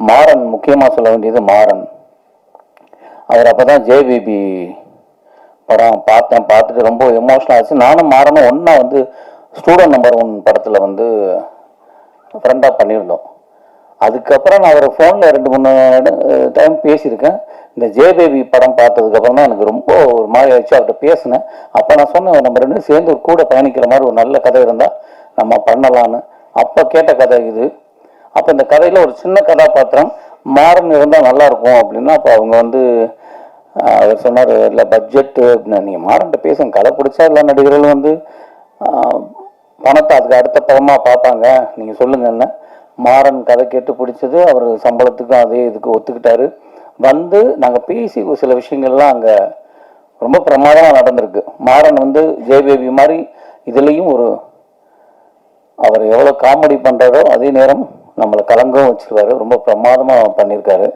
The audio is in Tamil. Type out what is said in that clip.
மாறன் முக்கியமாக சொல்ல வேண்டியது மாறன். அவர் அப்போ தான் ஜேபிபி படம் பார்த்தேன் பார்த்துட்டு ரொம்ப எமோஷனல் ஆச்சு. நானும் மாறனும் ஒன்றா வந்து ஸ்டூடெண்ட் நம்பர் ஒன் படத்தில் வந்து ஃப்ரெண்டாக பண்ணியிருந்தோம். அதுக்கப்புறம் நான் அவரை ஃபோனில் ரெண்டு மூணு டைம் பேசியிருக்கேன். இந்த ஜேபேபி படம் பார்த்ததுக்கப்புறம் தான் எனக்கு ரொம்ப ஒரு மாதிரி ஆச்சு அவர்கிட்ட பேசினேன். அப்போ நான் சொன்னேன் நம்ம ரெண்டும் சேர்ந்து ஒரு கூட பயணிக்கிற மாதிரி ஒரு நல்ல கதை இருந்தால் நம்ம பண்ணலான்னு அப்போ கேட்ட கதை இது. அப்போ இந்த கதையில் ஒரு சின்ன கதாபாத்திரம் மாறன் இருந்தால் நல்லா இருக்கும் அப்படின்னா அப்போ அவங்க வந்து அவர் சொன்னார் இல்லை பட்ஜெட்டு அப்படின்னா. நீங்கள் மாறன்ட்ட பேசுங்க. கதை பிடிச்சா எல்லா நடிகர்களும் வந்து பணத்தை அதுக்கு அடுத்த படமாக பார்ப்பாங்க. நீங்கள் சொல்லுங்கன்னு மாறன் கதை கேட்டு பிடிச்சது அவர் சம்பளத்துக்கும் அதே இதுக்கு ஒத்துக்கிட்டாரு. வந்து நாங்கள் பேசி ஒரு சில விஷயங்கள்லாம் அங்கே ரொம்ப பிரமாதமாக நடந்திருக்கு. மாறன் வந்து ஜெயபேபி மாதிரி இதுலேயும் ஒரு அவர் எவ்வளோ காமெடி பண்ணுறாரோ அதே நேரம் நம்மளை கலங்கவும் வச்சிருக்காரு. ரொம்ப பிரமாதமாக பண்ணியிருக்காரு